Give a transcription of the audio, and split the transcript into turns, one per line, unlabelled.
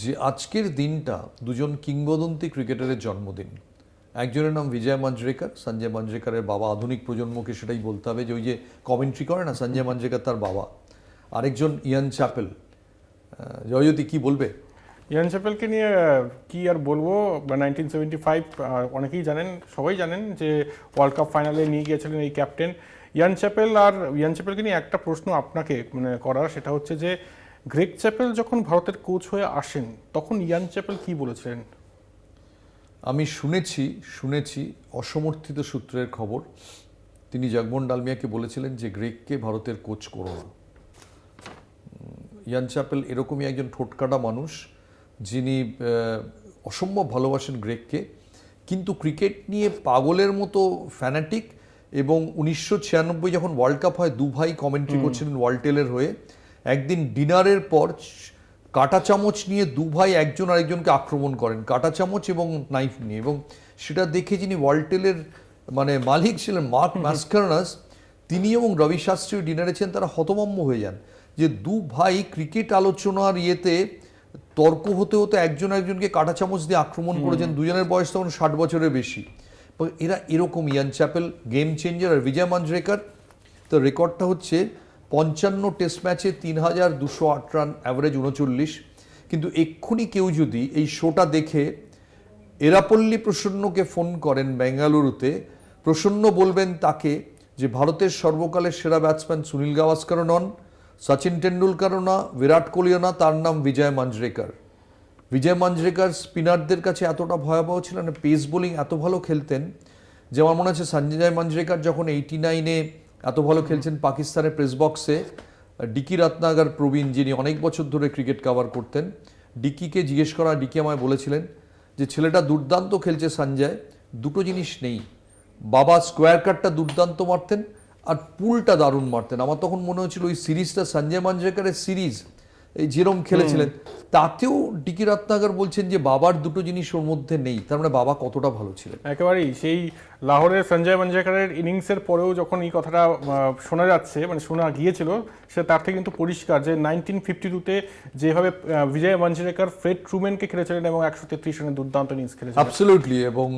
যে আজকের দিনটা দুজন কিংবদন্তি ক্রিকেটারের জন্মদিন। একজনের নাম বিজয় মাঞ্জরেকর, সঞ্জয় মাঞ্জরেকরের বাবা আধুনিক প্রজন্মকে সেটাই বলতে হবে যে ওই যে কমেন্ট্রি করে না, সঞ্জয় মাঞ্জরেকর তার বাবা। আরেকজন ইয়ান চ্যাপেল। জয়জ্যোতি কি বলবে?
ইয়ান চ্যাপেলকে নিয়ে কি আর বলব? নাইনটিন সেভেন্টি ফাইভ অনেকেই জানেন, সবাই জানেন যে ওয়ার্ল্ড কাপ ফাইনালে নিয়ে গিয়েছিলেন এই ক্যাপ্টেন ইয়ান চ্যাপেল আর, ইয়ান চ্যাপেলকে নিয়ে একটা প্রশ্ন আপনাকে মানে করার, সেটা হচ্ছে যে গ্রেগ চ্যাপেল যখন ভারতের কোচ হয়ে আসেন তখন ইয়ান চ্যাপেল কি বলেছিলেন?
আমি শুনেছি শুনেছি অসমর্থিত সূত্রের খবর। তিনি জগমোহন ডালমিয়াকে বলেছিলেন যে গ্রেককে ভারতের কোচ করো না। ইয়ান চ্যাপেল এরকমই একজন ঠোটকাটা মানুষ যিনি অসম্ভব ভালোবাসেন গ্রেককে কিন্তু ক্রিকেট নিয়ে পাগলের মতো ফ্যানাটিক এবং উনিশশো ছিয়ানব্বই যখন ওয়ার্ল্ড কাপ হয় দু ভাই কমেন্ট্রি করছিলেন ওয়ার্ল্ড টেলের হয়ে। একদিন ডিনারের পর কাঁটা চামচ নিয়ে দু ভাই একজন আরেকজনকে আক্রমণ করেন কাঁটা চামচ এবং নাইফ নিয়ে। এবং সেটা দেখে যিনি ওয়ার্ল্টেলের মানে মালিক ছিলেন মার্ক ম্যাসকার্নাস তিনি এবং রবি শাস্ত্রী ডিনারে ছিলেন তারা হতভম্ব হয়ে যান। যে দু ভাই ক্রিকেট আলোচনার ইয়েতে তর্ক হতে হতে একজন একজনকে কাঁটা চামচ দিয়ে আক্রমণ করেছেন দুজনের বয়স তখন ষাট বছরের বেশি। এরা এরকম ইয়ান চ্যাপেল গেম চেঞ্জার আর বিজয় মাঞ্জরেকর। তো রেকর্ডটা হচ্ছে পঞ্চান্ন টেস্ট ম্যাচে তিন হাজার দুশো আট রান অ্যাভারেজ উনচল্লিশ। কিন্তু এক্ষুনি কেউ যদি এই শোটা দেখে, এরাপল্লী প্রসন্নকে ফোন করেন বেঙ্গালুরুতে, প্রসন্ন বলবেন তাকে যে ভারতের সর্বকালের সেরা ব্যাটসম্যান সুনীল গাভাস্করও নন, সচিন টেন্ডুলকারও না, বিরাট কোহলিও না, তার নাম বিজয় মাঞ্জরেকর। বিজয় মাঞ্জরেকর স্পিনারদের কাছে এতটা ভয়াবহ ছিলেন পেস বোলিং এত ভালো খেলতেন, যে আমার মনে আছে সঞ্জয় মাঞ্জরেকর যখন এইটি নাইনে এত ভালো খেলছেন পাকিস্তানের প্রেস বক্সে ডিকি রত্নাগার প্রবীণ, যিনি অনেক বছর ধরে ক্রিকেট কাভার করতেন, ডিকিকে জিজ্ঞেস করা ডিকি আমায় বলেছিলেন যে, ছেলেটা দুর্দান্ত খেলছে সঞ্জয়, দুটো জিনিস নেই। বাবা স্কোয়ার কাটটা দুর্দান্ত মারতেন আর পুলটা দারুণ মারতেন। আমার তখন মনে হয়েছিল, ওই সিরিজটা সঞ্জয় মাঞ্জেকারের সিরিজ এই যেরম খেলেছিলেন। তাতেও ডিকি রত্নাগর বলছেন যে বাবার দুটো জিনিস ওর মধ্যে নেই। তার মানে বাবা কতটা ভালো ছিলেন?
একেবারেই। সেই লাহোরের সঞ্জয় মঞ্জরেকরের ইনিংসের পরেও যখন এই কথাটা শোনা যাচ্ছে মানে শোনা গিয়েছিল সে তার থেকে কিন্তু পরিষ্কার যে নাইনটিন ফিফটি টুতে যেভাবে বিজয় মঞ্জরেকর ফ্রেড ট্রুমেনকে খেলেছিলেন এবং একশো তেত্রিশ রানের দুর্দান্ত ইনিংস খেলেছিলেন।
অ্যাবসলিউটলি এবং